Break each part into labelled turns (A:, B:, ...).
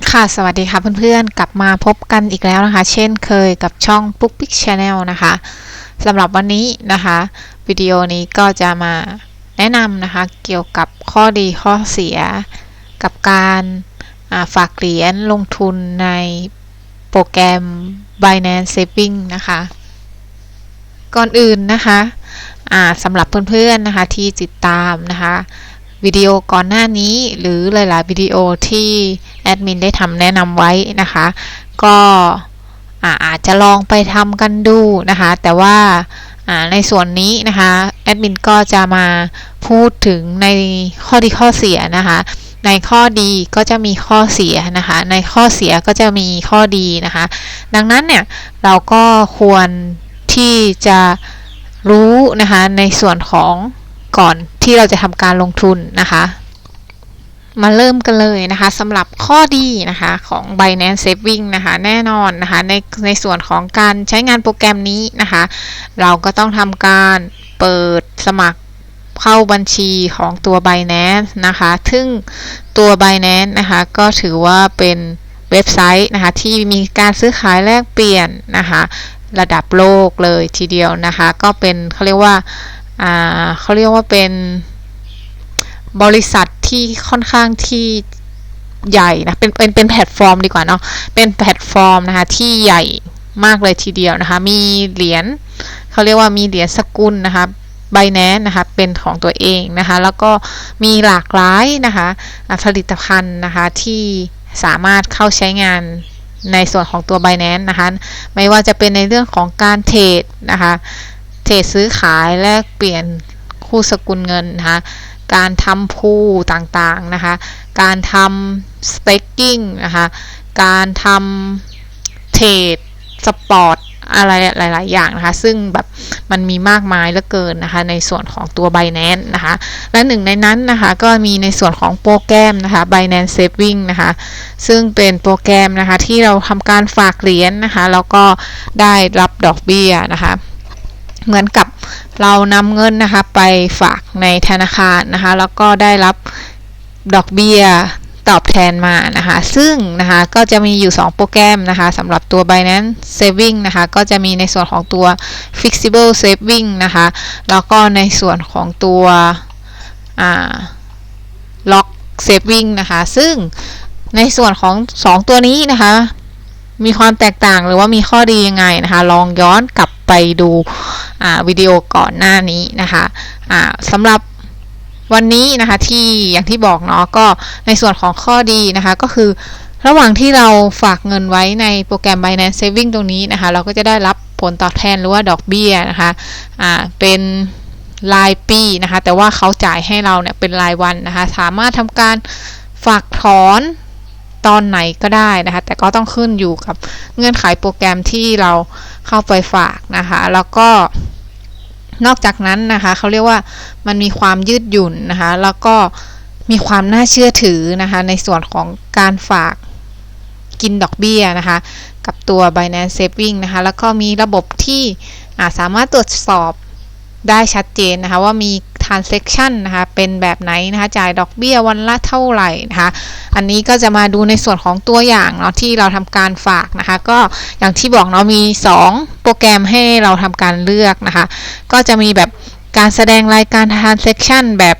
A: ค่ะสวัสดีค่ะเพื่อนๆ กลับมาพบกันอีกแล้วนะคะ เช่นเคยกับช่องปุ๊กปิ๊กชาแนลนะคะสำหรับวันนี้นะคะ วิดีโอนี้ก็จะมาแนะนำนะคะ เกี่ยวกับข้อดีข้อเสีย กับการฝากเหรียญลงทุนในโปรแกรม Binance Saving นะคะ ก่อนอื่นนะคะสำหรับเพื่อนๆนะคะที่ติดตามนะคะ วิดีโอก่อนหน้านี้หรือหลายๆวิดีโอที่ แอดมินได้ทำแนะนำไว้นะคะ ก็อาจจะลองไปทำกันดูนะคะ แต่ว่าในส่วนนี้นะคะแอดมินก็จะมาพูดถึงในข้อดีข้อเสียนะคะ ในข้อดีก็จะมีข้อเสียนะคะ ในข้อเสียก็จะมีข้อดีนะคะ ดังนั้นเนี่ยเราก็ควรที่จะรู้นะคะในส่วนของก่อนที่เราจะทำการลงทุนนะคะ มาเริ่มกันเลยนะคะสำหรับข้อดีนะคะของ Binance Saving นะคะแน่นอนนะคะในในส่วนของการใช้งานโปรแกรมนี้นะคะ เราก็ต้องทำการเปิดสมัครเข้าบัญชีของตัว Binance นะคะซึ่งตัว Binance นะคะก็ถือว่าเป็นเว็บไซต์นะคะที่มีการซื้อขายแลกเปลี่ยนนะคะระดับโลกเลยทีเดียวนะคะก็เป็นเขาเรียกว่าเขาเรียกว่าเป็นบริษัท ที่ค่อนข้างที่ใหญ่นะเป็นเป็นเป็นแพลตฟอร์มดีกว่าเนาะเป็นแพลตฟอร์มนะคะที่ใหญ่มากเลยทีเดียวนะคะ มีเหรียญเขาเรียกว่ามีเหรียญสกุลนะคะไบแนนนะคะเป็นของตัวเองนะคะ แล้วก็มีหลากหลายนะคะผลิตภัณฑ์นะคะที่สามารถเข้าใช้งานในส่วนของตัว b บ n a n c e นะคะ ไม่ว่าจะเป็นในเรื่องของการเทรดนะคะ เทรดซื้อขายแลกเปลี่ยนคู่สกุลเงินนะคะ การทำพูต่างๆนะคะ การทำ staking นะคะ การทำเทรดสปอร์ตอะไรหลาย ๆ อย่างนะคะ ซึ่งแบบมันมีมากมายเหลือเกินนะคะ ในส่วนของตัว Binance นะคะ และหนึ่งในนั้นนะคะ ก็มีในส่วนของโปรแกรมนะคะ Binance Saving นะคะ ซึ่งเป็นโปรแกรมนะคะที่เราทำการฝากเหรียญนนะคะ แล้วก็ได้รับดอกเบี้ยนะคะ เหมือนกับเรานำเงินนะคะไปฝากในธนาคารนะคะ แล้วก็ได้รับดอกเบี้ยตอบแทนมานะคะ ซึ่งนะคะก็จะมีอยู่ 2 โปรแกรมนะคะสำหรับตัว Binance Saving นะคะ ก็จะมีในส่วนของตัว Flexible Saving นะคะ แล้วก็ในส่วนของตัว Lock Saving นะคะ ซึ่งในส่วนของ 2 ตัวนี้นะคะ มีความแตกต่างหรือว่ามีข้อดียังไงนะคะ ลองย้อนกลับไปดู วิดีโอก่อนหน้านี้นะคะสำหรับวันนี้นะคะที่อย่างที่บอกเนาะก็ในส่วนของข้อดีนะคะก็คือระหว่างที่เราฝากเงินไว้ในโปรแกรม Binance Saving ตรงนี้นะคะ เราก็จะได้รับผลตอบแทนหรือว่าดอกเบี้ยนะคะอ่าเป็นรายปีนะคะ แต่ว่าเขาจ่ายให้เราเนี่ยเป็นรายวันนะคะ สามารถทำการฝากถอนตอนไหนก็ได้นะคะ แต่ก็ต้องขึ้นอยู่กับเงื่อนไขโปรแกรมที่เราเข้าไปฝากนะคะ แล้วก็ นอกจากนั้นนะคะเขาเรียกว่ามันมีความยืดหยุ่นนะคะ แล้วก็มีความน่าเชื่อถือนะคะ ในส่วนของการฝากกินดอกเบี้ยนะคะ กับตัว Binance Saving นะคะ แล้วก็มีระบบที่สามารถตรวจสอบได้ชัดเจนนะคะ ว่ามี transaction นะคะเป็นแบบไหนนะคะจ่ายดอกเบี้ยวันละเท่าไหร่นะคะอันนี้ก็จะมาดูในส่วนของตัวอย่างเนาะที่เราทำการฝากนะคะก็อย่างที่บอกเนาะมี 2 โปรแกรมให้เราทำการเลือกนะคะก็จะมีแบบการแสดงรายการ transaction แบบ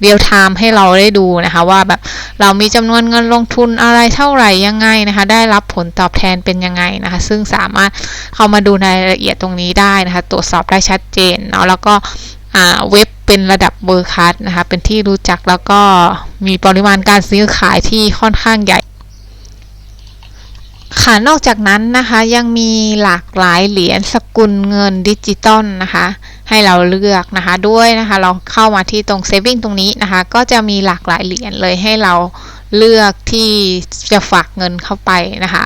A: เรียลไทม์ให้เราได้ดูนะคะว่าแบบเรามีจำนวนเงินลงทุนอะไรเท่าไหร่ยังไงนะคะได้รับผลตอบแทนเป็นยังไงนะคะ ซึ่งสามารถเข้ามาดูในรายละเอียดตรงนี้ได้นะคะ ตรวจสอบได้ชัดเจนเนาะแล้วก็ เว็บเป็นระดับเบอร์คัสนะคะ เป็นที่รู้จักแล้วก็มีปริมาณการซื้อขายที่ค่อนข้างใหญ่ ค่ะ นอกจากนั้นนะคะยังมีหลากหลายเหรียญสกุลเงินดิจิตอลนะคะ ให้เราเลือกนะคะด้วยนะคะ เราเข้ามาที่ตรง saving ตรงนี้นะคะ ก็จะมีหลากหลายเหรียญเลยให้เราเลือกที่จะฝากเงินเข้าไปนะคะ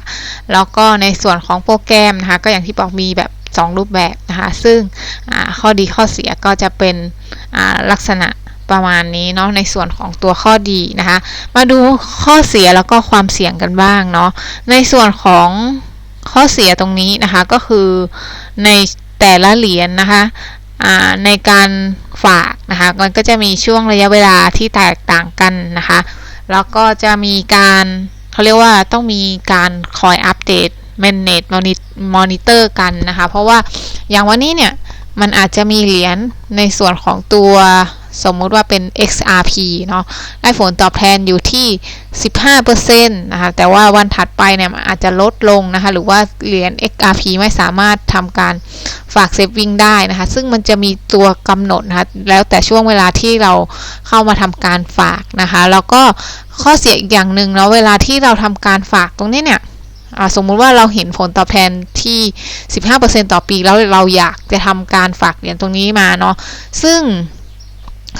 A: แล้วก็ในส่วนของโปรแกรมนะคะ ก็อย่างที่บอกมีแบบ 2 รูปแบบนะคะซึ่งข้อดีข้อเสียก็จะเป็นลักษณะประมาณนี้เนาะในส่วนของตัวข้อดีนะคะ มาดูข้อเสียแล้วก็ความเสี่ยงกันบ้างเนาะในส่วนของข้อเสียตรงนี้นะคะก็คือในแต่ละเหรียญนนะคะในการฝากนะคะมันก็จะมีช่วงระยะเวลาที่แตกต่างกันนะคะ แล้วก็จะมีการเขาเรียกว่าต้องมีการคอยอัปเดต manage monitor กันนะคะ เพราะว่าอย่างวันนี้เนี่ย มันอาจจะมีเหรียญในส่วนของตัวสมมุติว่าเป็น XRP เนาะได้ผลตอบแทนอยู่ที่ 15%นะคะ แต่ว่าวันถัดไปเนี่ยอาจจะลดลงนะคะ หรือว่าเหรียญ XRP ไม่สามารถทำการฝากเซฟวิ่งได้นะคะ ซึ่งมันจะมีตัวกำหนดนะคะ แล้วแต่ช่วงเวลาที่เราเข้ามาทำการฝากนะคะ แล้วก็ข้อเสียอีกอย่างหนึ่งเนาะ เวลาที่เราทำการฝากตรงนี้เนี่ย สมมุติว่าเราเห็นผลตอบแทนที่ 15%ต่อปีแล้วเราอยากจะทำการฝากเหรียญตรงนี้มาเนาะซึ่ง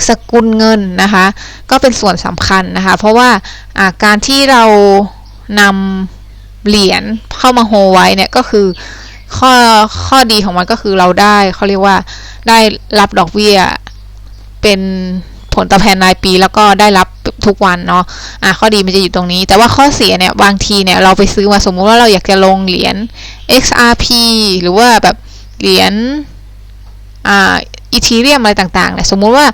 A: สกุลเงินนะคะ ก็เป็นส่วนสำคัญนะคะ เพราะว่าการที่เรานำเหรียญเข้ามาโฮไว้เนี่ยก็คือข้อข้อดีของมันก็คือเราได้เขาเรียกว่าได้รับดอกเบี้ยเป็น ผลตอบแทนรายปี แล้วก็ได้รับทุกวันเนาะอะข้อดีมันจะอยู่ตรงนี้ แต่ว่าข้อเสียเนี่ยบางทีเนี่ยเราไปซื้อมาสมมุติว่าเราอยากจะลงเหรียญ XRP หรือว่าแบบเหรียญอ่าอีทีเรียมอะไรต่างๆเนี่ยสมมุติว่า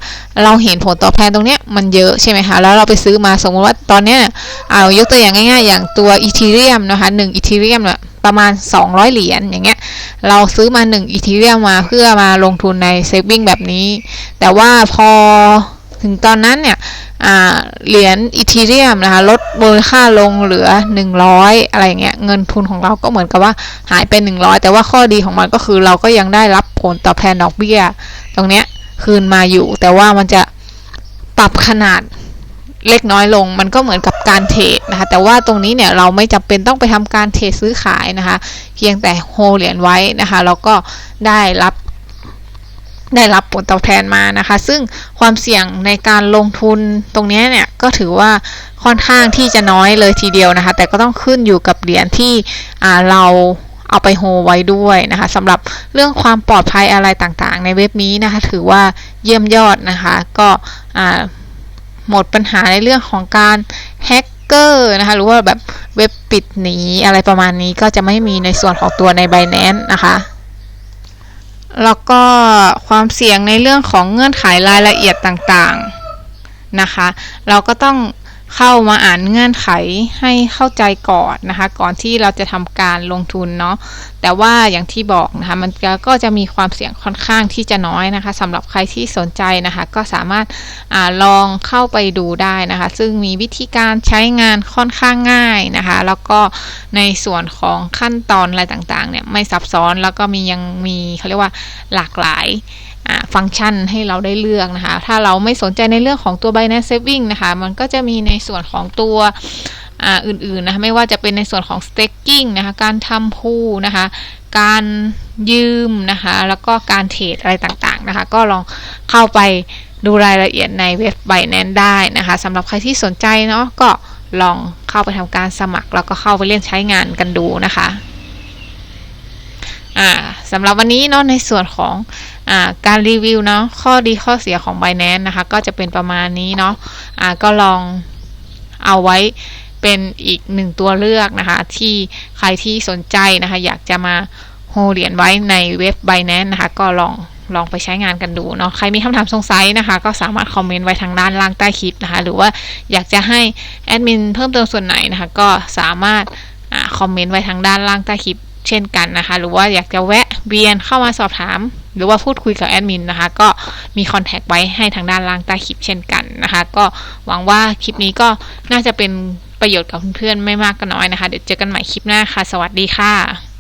A: เราเห็นผลตอบแทนตรงเนี้ยมันเยอะใช่ไหมคะแล้วเราไปซื้อมาสมมุติว่าตอนเนี้ยเอายกตัวอย่างง่าย ๆ อย่างตัวอีทีเรียมนะคะหนึ่งอีทีเรียมเนี่ยประมาณ 200 เหรียญอย่างเงี้ยเราซื้อมา1อีทีเรียมมาเพื่อมาลงทุนในเซฟวิ่งแบบนี้ แต่ว่าพอ ถึงตอนนั้นเนี่ยเหรียญอีทีเรียมนะคะลดมูลค่าลงเหลือ 100 อะไรเงี้ยเงินทุนของเราก็เหมือนกับว่าหายไป 100 แต่ว่าข้อดีของมันก็คือเราก็ยังได้รับผลตอบแทนดอกเบี้ย ตรงเนี้ยคืนมาอยู่ แต่ว่ามันจะปรับขนาดเล็กน้อยลง มันก็เหมือนกับการเทรดนะคะ แต่ว่าตรงนี้เนี่ยเราไม่จำเป็นต้องไปทำการเทรดซื้อขายนะคะ เพียงแต่โฮเหรียญไว้นะคะแล้วก็ได้รับ ได้รับผลตอบแทนมานะคะ ซึ่งความเสี่ยงในการลงทุนตรงนี้เนี่ยก็ถือว่าค่อนข้างที่จะน้อยเลยทีเดียวนะคะ แต่ก็ต้องขึ้นอยู่กับเหรียญที่เราเอาไปโฮไว้ด้วยนะคะสำหรับเรื่องความปลอดภัยอะไรต่างๆ ในเว็บนี้นะคะ ถือว่าเยี่ยมยอดนะคะ ก็หมดปัญหาในเรื่องของการแฮกเกอร์นะคะ หรือว่าแบบเว็บปิดหนีอะไรประมาณนี้ก็จะไม่มีในส่วนของตัวใน b บ n a n c e นะคะ แล้วก็ความเสี่ยงในเรื่องของเงื่อนไขรายละเอียดต่างๆนะคะ เราก็ต้อง เข้ามาอ่านเงื่อนไขให้เข้าใจก่อนนะคะ ก่อนที่เราจะทำการลงทุนเนาะแต่ว่าอย่างที่บอกนะคะมันก็จะมีความเสี่ยงค่อนข้างที่จะน้อยนะคะสำหรับใครที่สนใจนะคะ ก็สามารถอลองเข้าไปดูได้นะคะ ซึ่งมีวิธีการใช้งานค่อนข้างง่ายนะคะ แล้วก็ในส่วนของขั้นตอนอะไรต่างๆเนี่ยไม่ซับซ้อนแล้วก็มียังมีเขาเรียกว่าหลากหลาย ฟังก์ชันให้เราได้เลือกนะคะ ถ้าเราไม่สนใจในเรื่องของตัว Binance Saving นะคะ มันก็จะมีในส่วนของตัวอื่นๆนะคะไม่ว่าจะเป็นในส่วนของ staking นะคะ การทำพูนะคะ การยืมนะคะ แล้วก็การเทรดอะไรต่างๆนะคะ ก็ลองเข้าไปดูรายละเอียดในเว็บ Binance ได้นะคะสำหรับใครที่สนใจเนาะก็ลองเข้าไปทำการสมัคร แล้วก็เข้าไปเล่นใช้งานกันดูนะคะ อ่าสำหรับวันนี้เนาะในส่วนของอ่าการรีวิวเนาะข้อดีข้อเสียของ Binance นะคะ ก็จะเป็นประมาณนี้เนาะอ่าก็ลองเอาไว้เป็นอีกหนึ่งตัวเลือกนะคะ ที่ใครที่สนใจนะคะ อยากจะมาโฮเหรียญไว้ในเว็บ Binance นะคะ ก็ลองลองไปใช้งานกันดูเนาะ ใครมีคำถามสงสัยนะคะ ก็สามารถคอมเมนต์ไว้ทางด้านล่างใต้คลิปนะคะ หรือว่าอยากจะให้แอดมินเพิ่มเติมส่วนไหนนะคะ ก็สามารถคอมเมนต์ไว้ทางด้านล่างใต้คลิป เช่นกันนะคะ หรือว่าอยากจะแวะเวียนเข้ามาสอบถาม หรือว่าพูดคุยกับแอดมินนะคะ ก็มีคอนแทคไว้ให้ทางด้านล่างใต้คลิปเช่นกันนะคะ ก็หวังว่าคลิปนี้ก็น่าจะเป็นประโยชน์กับเพื่อนๆไม่มากก็น้อยนะคะ เดี๋ยวเจอกันใหม่คลิปหน้าค่ะ สวัสดีค่ะ